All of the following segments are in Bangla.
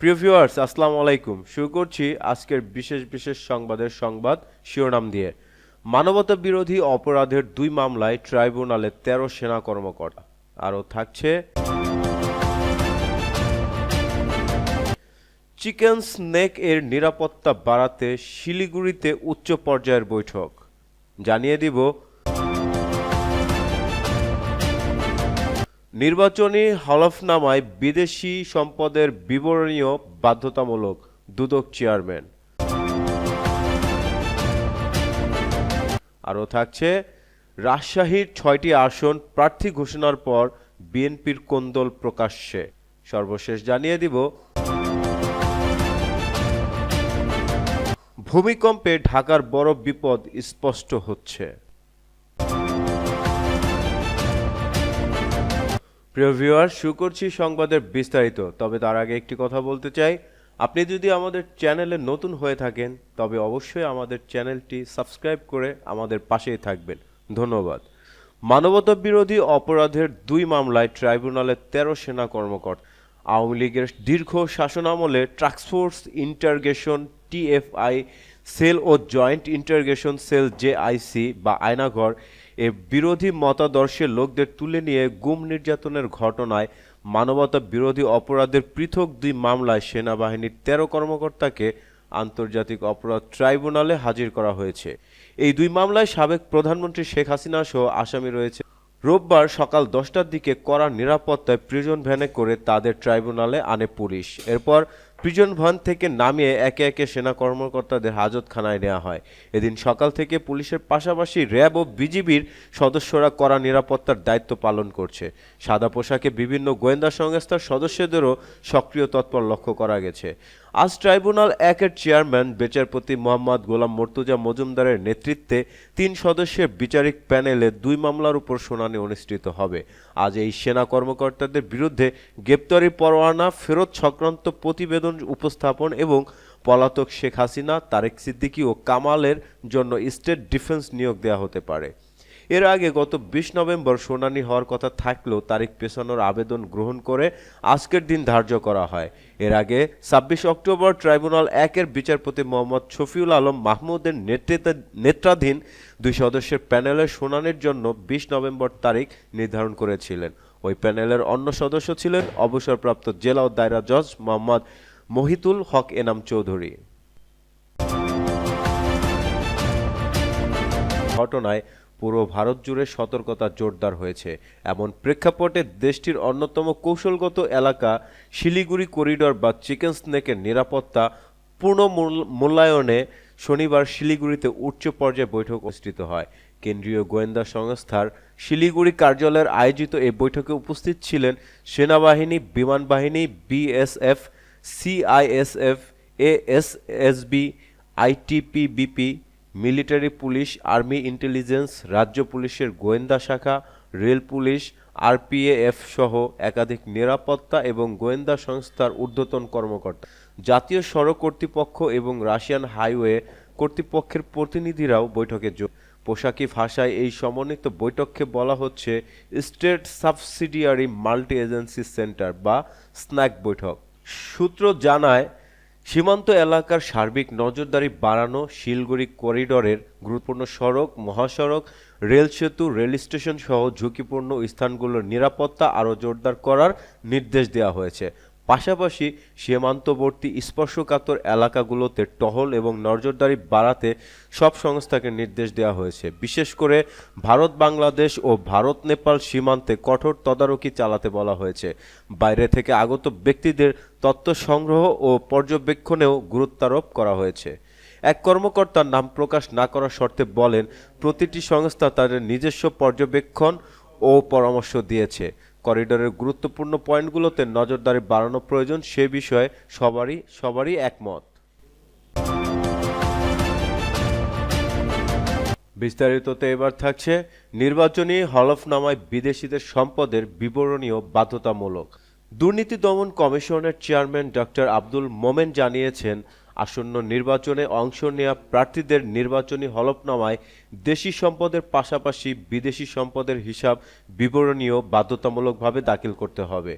প্রিয় ভিউয়ার্স, আসসালামু আলাইকুম। শুরু করছি আজকের বিশেষ বিশেষ সংবাদের সংবাদ শিরোনাম দিয়ে। মানবতা বিরোধী অপরাধের দুই মামলায় ট্রাইব্যুনালে তেরো সেনা কর্মকর্তা। আরও থাকছে চিকেন স্নেক এর নিরাপত্তা বাড়াতে শিলিগুড়িতে উচ্চ পর্যায়ের বৈঠক। জানিয়ে দিব নির্বাচনী হলফনামায় বিদেশি সম্পদের বিবরণীয় বাধ্যতামূলক দুদক চেয়ারম্যান। আরও থাকছে, রাজশাহীর ছয়টি আসন প্রার্থী ঘোষণার পর বিএনপির কোন্দল প্রকাশ্যে। সর্বশেষ জানিয়ে দিব, ভূমিকম্পে ঢাকার বড় বিপদ স্পষ্ট হচ্ছে। প্রিয় ভিউয়ার শুরু করছি সংবাদের বিস্তারিত, তবে তার আগে একটি কথা বলতে চাই। আপনি যদি আমাদের চ্যানেলে নতুন হয়ে থাকেন, তবে অবশ্যই আমাদের চ্যানেলটি সাবস্ক্রাইব করে আমাদের পাশেই থাকবেন। ধন্যবাদ। মানবতা বিরোধী অপরাধের দুই মামলায় ট্রাইব্যুনালের তেরো সেনা কর্মকর্তা, আওয়ামী লীগের দীর্ঘ শাসনামলে task force interrogation TFI cell ও জয়েন্ট ইন্টারগেশন সেল জেআইসি বা আয়নাঘর এ বিরোধী মতাদর্শের লোকদের তুলে নিয়ে গুম নির্যাতনের ঘটনায় মানবতা বিরোধী অপরাধের পৃথক দুই মামলায় সেনাবাহিনীর তেরো কর্মকর্তাকে আন্তর্জাতিক অপরাধ ট্রাইব্যুনালে হাজির করা হয়েছে। এই দুই মামলায় সাবেক প্রধানমন্ত্রী শেখ হাসিনা সহ আসামি রয়েছে। রোববার সকাল দশটার দিকে কড়া নিরাপত্তায় প্রিজন ভ্যানে করে তাদের ট্রাইব্যুনালে আনে পুলিশ। এরপর প্রিজন ভ্যান থেকে নামিয়ে একে একে সেনা কর্মকর্তাদের হাজতখানায় নেওয়া হয়। এদিন সকাল থেকে পুলিশের পাশাপাশি র্যাব ও বিজিবির সদস্যরা কড়া নিরাপত্তার দায়িত্ব পালন করছে। সাদা পোশাকে বিভিন্ন গোয়েন্দা সংস্থার সদস্যদেরও সক্রিয় তৎপর লক্ষ্য করা গেছে। আজ ট্রাইব্যুনাল একের চেয়ারম্যান, বিচারপতি মোহাম্মদ গোলাম মর্তুজা মজুমদারের নেতৃত্বে তিন সদস্যের বিচারিক প্যানেলে দুই মামলার উপর শুনানি অনুষ্ঠিত হবে। আজ এই সেনা কর্মকর্তাদের বিরুদ্ধে গ্রেপ্তারি পরোয়ানা, ফেরত সংক্রান্ত প্রতিবেদন উপস্থাপন এবং পলাতক শেখ হাসিনা, তারেক সিদ্দিকী ও কামালের জন্য স্টেট ডিফেন্স নিয়োগ দেওয়া হতে পারে। এর আগে গত বিশ নভেম্বর শুনানি হওয়ার কথা থাকলেও তারিখ পেছানোর আবেদন গ্রহণ করে আজকের দিন ধার্য করা হয়। এর আগে ছাব্বিশ অক্টোবর ট্রাইব্যুনাল একের বিচারপতি মোহাম্মদ শফিউল আলম মাহমুদের নেতৃত্বে নেত্রাধীন দুই সদস্যের প্যানেলের শুনানির জন্য বিশ নভেম্বর তারিখ নির্ধারণ করেছিলেন। ওই প্যানেলের অন্য সদস্য ছিলেন অবসরপ্রাপ্ত জেলা ও দায়রা জজ মোহাম্মদ মহিতুল হক এনাম চৌধুরী। ঘটনায় পুরো ভারত জুড়ে সতর্কতা জোরদার হয়েছে। এমন প্রেক্ষাপটে দেশটির অন্যতম কৌশলগত এলাকা শিলিগুড়ি করিডর বা চিকেন স্নেকের নিরাপত্তা পূর্ণ মূল্যায়নে শনিবার শিলিগুড়িতে উচ্চ পর্যায়ে বৈঠক অনুষ্ঠিত হয়। কেন্দ্রীয় গোয়েন্দা সংস্থার শিলিগুড়ি কার্যালয়ের আয়োজিত এই বৈঠকে উপস্থিত ছিলেন সেনাবাহিনী, বিমান বাহিনী, BSF, CISF, ASSB, ITPBP military police, army intelligence, রাজ্য পুলিশের গোয়েন্দা শাখা, রেল পুলিশ, আরপিএফ সহ একাধিক নিরাপত্তা এবং গোয়েন্দা সংস্থার ঊর্ধ্বতন কর্মকর্তা। জাতীয় সড়ক কর্তৃপক্ষ এবং রাশিয়ান হাইওয়ে কর্তৃপক্ষের প্রতিনিধিরাও বৈঠকে যোগ। পোশাকি ভাষায় এই সমন্বিত বৈঠককে বলা হচ্ছে state subsidiary multi agency centre বা স্ন্যাক বৈঠক। সূত্র জানায় সীমান্ত এলাকার সার্বিক নজরদারি বাড়ানো শিলগুড়ি করিডরের গুরুত্বপূর্ণ সড়ক, মহাসড়ক, রেল সেতু, রেল স্টেশন সহ ঝুঁকিপূর্ণ স্থানগুলোর নিরাপত্তা আরও জোরদার করার নির্দেশ দেওয়া হয়েছে। পাশাপাশি সীমান্তবর্তী স্পর্শকাতর এলাকাগুলোতে টহল এবং নজরদারি বাড়াতে সব সংস্থাকে নির্দেশ দেওয়া হয়েছে। বিশেষ করে ভারত, বাংলাদেশ ও ভারত, নেপাল সীমান্তে কঠোর তদারকি চালাতে বলা হয়েছে। বাইরে থেকে আগত ব্যক্তিদের তথ্য সংগ্রহ ও পর্যবেক্ষণেও গুরুত্বারোপ করা হয়েছে। এক কর্মকর্তার নাম প্রকাশ না করার শর্তে বলেন, প্রতিটি সংস্থা তাদের নিজস্ব পর্যবেক্ষণ ও পরামর্শ দিয়েছে। করিডোরের গুরুত্বপূর্ণ পয়েন্টগুলোতে নজরদারি বাড়ানো প্রয়োজন, সে বিষয়ে সবারই সবারই একমত। বিস্তারিততে এবার থাকছে, নির্বাচনী হলফনামায় বিদেশিদের সম্পদের বিবরণীয় বাধ্যতামূলক। দুর্নীতি দমন কমিশনের চেয়ারম্যান ডক্টর আব্দুল মোমেন জানিয়েছেন, আসন্ন নির্বাচনে অংশ নেওয়া প্রার্থীদের নির্বাচনী হলফনামায় দেশি সম্পদের পাশাপাশি বিদেশি সম্পদের হিসাব বিবরণীয় বাধ্যতামূলকভাবে দাখিল করতে হবে।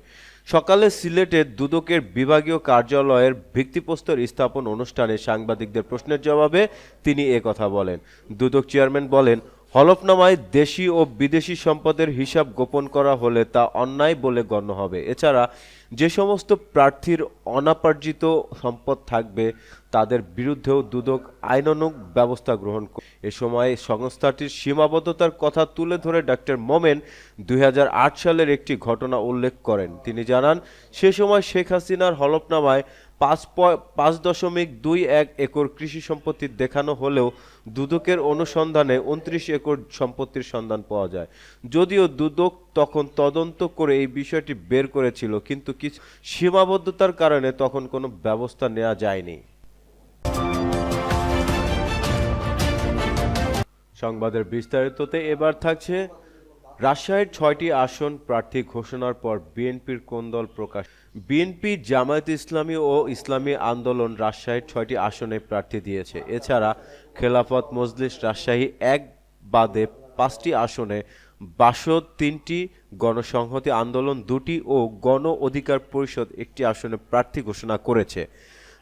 সকালে সিলেটে দুদকের বিভাগীয় কার্যালয়ের ভিত্তিপ্রস্তর স্থাপন অনুষ্ঠানে সাংবাদিকদের প্রশ্নের জবাবে তিনি কথা বলেন। দুদক চেয়ারম্যান বলেন হলফনামায় দেশি ও বিদেশি সম্পদের হিসাব গোপন করা হলে তা অন্যায় বলে গণ্য হবে। এছাড়া যে সমস্ত প্রার্থীর অনাপার্জিত সম্পদ থাকবে, তাদের বিরুদ্ধেও দুদক আইনানুগ ব্যবস্থা গ্রহণ এ সময় সংস্থাটির সীমাবদ্ধতার কথা তুলে ধরে ডক্টর মোমেন দুই হাজার আট সালের একটি ঘটনা উল্লেখ করেন। তিনি জানান, সে সময় শেখ হাসিনার হলফনামায় পাঁচ পাঁচ দশমিক দুই এক একর কৃষি সম্পত্তি দেখানো হলেও দুদকের অনুসন্ধানে উনত্রিশ একর সম্পত্তির সন্ধান পাওয়া যায়। যদিও দুদক তখন তদন্ত করে এই বিষয়টি বের করেছিল, কিন্তু কিছু সীমাবদ্ধতার কারণে তখন কোনো ব্যবস্থা নেওয়া যায়নি। সংবাদের বিস্তারিততে এবার থাকছে, রাজশাহীর ছয়টি আসন প্রার্থী ঘোষণার পর বিএনপির কোন্দল প্রকাশ বিএনপি, জামায়াত ইসলামী ও ইসলামী আন্দোলন রাজশাহীর ছয়টি আসনে প্রার্থী দিয়েছে। এছাড়া খেলাফত মজলিস রাজশাহী এক বাদে পাঁচটি আসনে বাসদ তিনটি, গণসংহতি আন্দোলন দুটি ও গণ অধিকার পরিষদ একটি আসনে প্রার্থী ঘোষণা করেছে।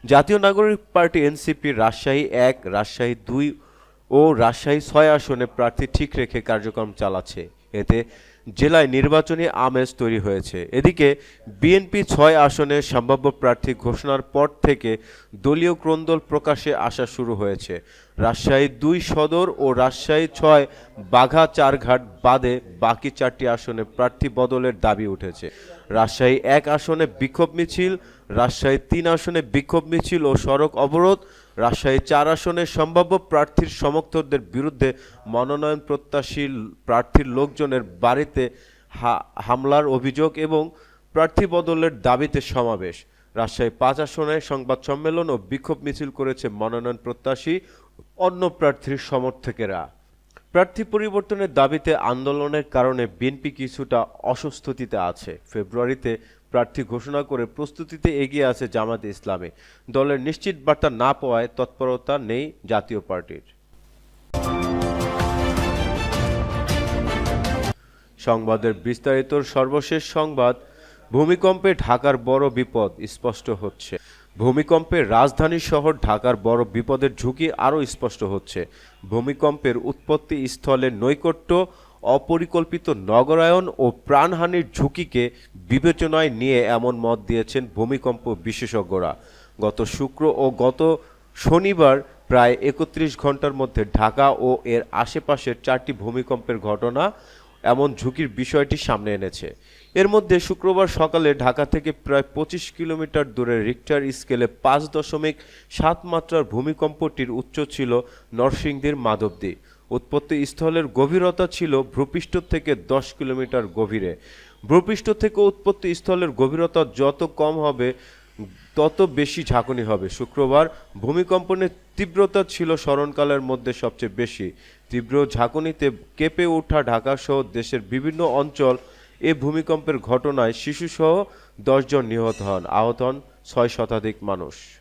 জাতীয় নাগরিক পার্টি এনসিপি রাজশাহী এক, রাজশাহী দুই ও রাজশাহী ছয় আসনে প্রার্থী ঠিক রেখে কার্যক্রম চালাচ্ছে। এতে জেলায় নির্বাচনী আমেজ তৈরি হয়েছে। এদিকে বিএনপি ছয় আসনে সম্ভাব্য প্রার্থী ঘোষণার পর থেকে দলীয় ক্রন্দল প্রকাশে আসা শুরু হয়েছে। রাজশাহী দুই সদর ও রাজশাহী ছয় বাঘা চারঘাট বাদে বাকি চারটি আসনে প্রার্থী বদলের দাবি উঠেছে। রাজশাহী এক আসনে বিক্ষোভ মিছিল, রাজশাহী তিন আসনে বিক্ষোভ মিছিল ও সড়ক অবরোধ রাজশাহী চার আসনে সম্ভাব্য প্রার্থীর সমর্থকদের বিরুদ্ধে মনোনয়ন প্রত্যাশী প্রার্থীর লোকজনের বাড়িতে হামলার অভিযোগ এবং প্রার্থী বদলের দাবিতে সমাবেশ। রাজশাহী পাঁচ আসনে সংবাদ সম্মেলন ও বিক্ষোভ মিছিল করেছে মনোনয়ন প্রত্যাশী অন্য প্রার্থীর সমর্থকেরা। প্রার্থী পরিবর্তনের দাবিতে আন্দোলনের কারণে বিএনপি কিছুটা অস্বস্তিতে আছে। ফেব্রুয়ারিতে প্রার্থী ঘোষণা করে প্রস্তুতিতে এগিয়ে আছে জামাত ইসলামী। দলের নিশ্চিত বার্তা না পাওয়ায় তৎপরতা নেই জাতীয় পার্টির। সংবাদের বিস্তারিত সর্বশেষ সংবাদ, ভূমিকম্পে ঢাকার বড় বিপদ স্পষ্ট হচ্ছে। ভূমিকম্পে রাজধানী শহর ঢাকার বড় বিপদের ঝুঁকি আরও স্পষ্ট হচ্ছে। ভূমিকম্পের উৎপত্তি স্থলের নৈকট্য, অপরিকল্পিত নগরায়ন ও প্রাণহানির ঝুঁকিকে বিবেচনায় নিয়ে এমন মত দিয়েছেন ভূমিকম্প বিশেষজ্ঞরা। গত শুক্র ও গত শনিবার প্রায় একত্রিশ ঘণ্টার মধ্যে ঢাকা ও এর আশেপাশের চারটি ভূমিকম্পের ঘটনা এমন ঝুঁকির বিষয়টি সামনে এনেছে। এর মধ্যে শুক্রবার সকালে ঢাকা থেকে প্রায় পঁচিশ কিলোমিটার দূরে রিক্টার স্কেলে পাঁচ দশমিক সাত মাত্রার ভূমিকম্পটির উচ্চ ছিল নরসিংদীর মাধবদী। উৎপত্তি স্থলের গভীরতা ছিল ভূপৃষ্ঠ থেকে দশ কিলোমিটার গভীরে। ভূপৃষ্ঠ থেকে উৎপত্তি স্থলের গভীরতা যত কম হবে, তত বেশি ঝাঁকুনি হবে। শুক্রবার ভূমিকম্পনের তীব্রতা ছিল স্মরণকালের মধ্যে সবচেয়ে বেশি। তীব্র ঝাঁকুনিতে কেঁপে ওঠা ঢাকাসহ দেশের বিভিন্ন অঞ্চল এ ভূমিকম্পের ঘটনায় শিশুসহ দশজন নিহত হন। আহত হন ছয় শতাধিক মানুষ।